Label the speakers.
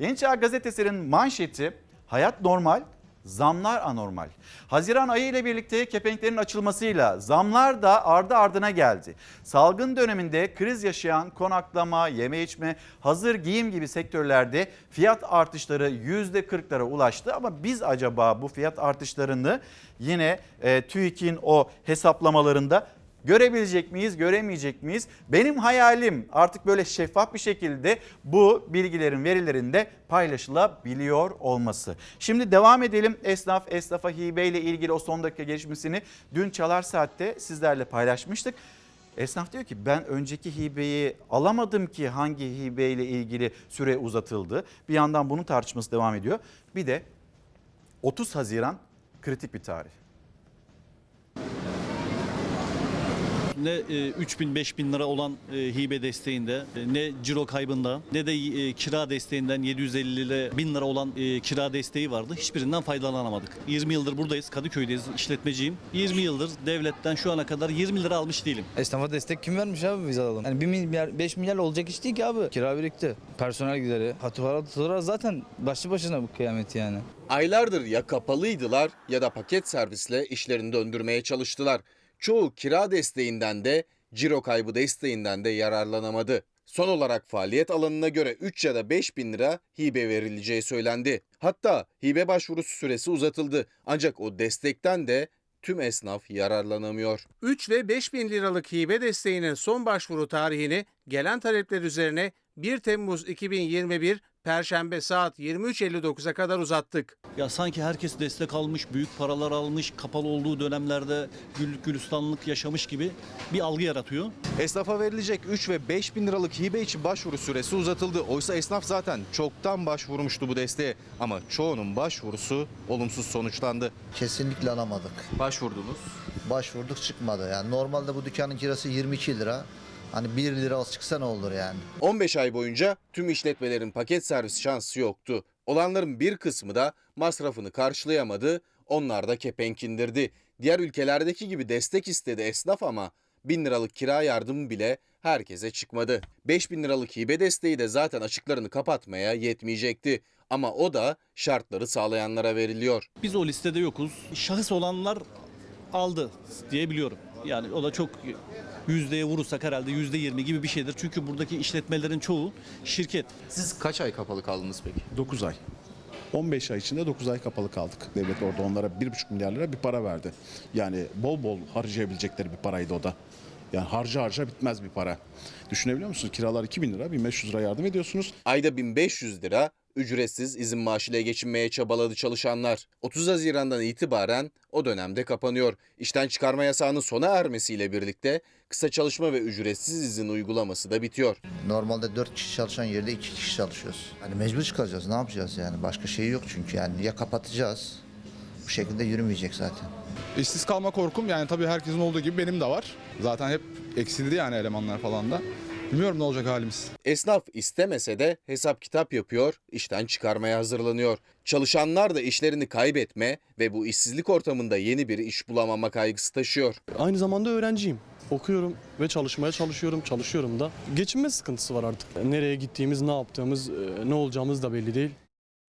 Speaker 1: Yeni Çağ Gazetesi'nin manşeti hayat normal, zamlar anormal. Haziran ayı ile birlikte kepenklerin açılmasıyla zamlar da ardı ardına geldi. Salgın döneminde kriz yaşayan konaklama, yeme içme, hazır giyim gibi sektörlerde fiyat artışları %40'lara ulaştı. Ama biz acaba bu fiyat artışlarını yine e, TÜİK'in o hesaplamalarında Görebilecek miyiz, göremeyecek miyiz? Benim hayalim artık böyle şeffaf bir şekilde bu bilgilerin, verilerin de paylaşılabiliyor olması. Şimdi devam edelim. Esnaf, esnafa hibe ile ilgili o son dakika gelişmesini dün Çalar Saat'te sizlerle paylaşmıştık. Esnaf diyor ki ben önceki hibeyi alamadım ki hangi hibe ile ilgili süre uzatıldı. Bir yandan bunun tartışması devam ediyor. Bir de 30 Haziran kritik bir tarih.
Speaker 2: Ne e, 3000 5000 lira olan e, hibe desteğinde e, ne ciro kaybında ne de kira desteğinden 750 lira 1000 lira olan kira desteği vardı. Hiçbirinden faydalanamadık. 20 yıldır buradayız. Kadıköy'deyiz. işletmeciyim. 20 yıldır devletten şu ana kadar 20 lira almış değilim.
Speaker 3: Esnafa destek kim vermiş abi biz alalım? Yani 1 milyar 5 milyar olacak iş değil ki abi. Kira birikti. Personel gideri. Faturalar zaten başlı başına bu kıyamet yani.
Speaker 4: Aylardır ya kapalıydılar ya da paket servisle işlerini döndürmeye çalıştılar. Çoğu kira desteğinden de ciro kaybı desteğinden de yararlanamadı. Son olarak faaliyet alanına göre 3 ya da 5 bin lira hibe verileceği söylendi. Hatta hibe başvurusu süresi uzatıldı. Ancak o destekten de tüm esnaf yararlanamıyor.
Speaker 5: 3 ve 5 bin liralık hibe desteğinin son başvuru tarihini gelen talepler üzerine 1 Temmuz 2021 Perşembe saat 23.59'a kadar uzattık.
Speaker 2: Ya sanki herkes destek almış, büyük paralar almış, kapalı olduğu dönemlerde güllük gülistanlık yaşamış gibi bir algı yaratıyor.
Speaker 6: Esnafa verilecek 3 ve 5 bin liralık hibe için başvuru süresi uzatıldı. Oysa esnaf zaten çoktan başvurmuştu bu desteğe. Ama çoğunun başvurusu olumsuz sonuçlandı.
Speaker 7: Kesinlikle alamadık.
Speaker 6: Başvurdunuz.
Speaker 7: Başvurduk çıkmadı. Yani normalde bu dükkanın kirası 22 lira. Hani 1 lira az çıksa ne olur yani?
Speaker 4: 15 ay boyunca tüm işletmelerin paket servis şansı yoktu. Olanların bir kısmı da masrafını karşılayamadı, onlar da kepenk indirdi. Diğer ülkelerdeki gibi destek istedi esnaf ama 1000 liralık kira yardımı bile herkese çıkmadı. 5000 liralık hibe desteği de zaten açıklarını kapatmaya yetmeyecekti. Ama o da şartları sağlayanlara veriliyor.
Speaker 2: Biz o listede yokuz. Şahıs olanlar aldı diye biliyorum. Yani o da çok yüzdeye vurursak herhalde yüzde yirmi gibi bir şeydir. Çünkü buradaki işletmelerin çoğu şirket.
Speaker 6: Siz kaç ay kapalı kaldınız peki?
Speaker 8: 9 ay. 15 ay içinde 9 ay kapalı kaldık. Devlet orada onlara 1,5 milyar lira bir para verdi. Yani bol bol harcayabilecekleri bir paraydı o da. Yani harca harca bitmez bir para. Düşünebiliyor musunuz? Kiralar 2000 lira, 1500 lira yardım ediyorsunuz.
Speaker 4: Ayda 1500 lira ücretsiz izin maaşıyla geçinmeye çabaladı çalışanlar. 30 Haziran'dan itibaren o dönemde kapanıyor. İşten çıkarma yasağının sona ermesiyle birlikte kısa çalışma ve ücretsiz izin uygulaması da bitiyor.
Speaker 7: Normalde 4 kişi çalışan yerde 2 kişi çalışıyoruz. Hani mecbur çıkacağız. Ne yapacağız yani? Başka şey yok çünkü yani ya kapatacağız. Bu şekilde yürümeyecek zaten.
Speaker 9: İşsiz kalma korkum yani tabii herkesin olduğu gibi benim de var. Zaten hep eksildi yani elemanlar falan da. Bilmiyorum ne olacak halimiz.
Speaker 4: Esnaf istemese de hesap kitap yapıyor, işten çıkarmaya hazırlanıyor. Çalışanlar da işlerini kaybetme ve bu işsizlik ortamında yeni bir iş bulamama kaygısı taşıyor.
Speaker 10: Aynı zamanda öğrenciyim. Okuyorum ve çalışmaya çalışıyorum, çalışıyorum da. Geçinme sıkıntısı var artık. Nereye gittiğimiz, ne yaptığımız, e, ne olacağımız da belli değil.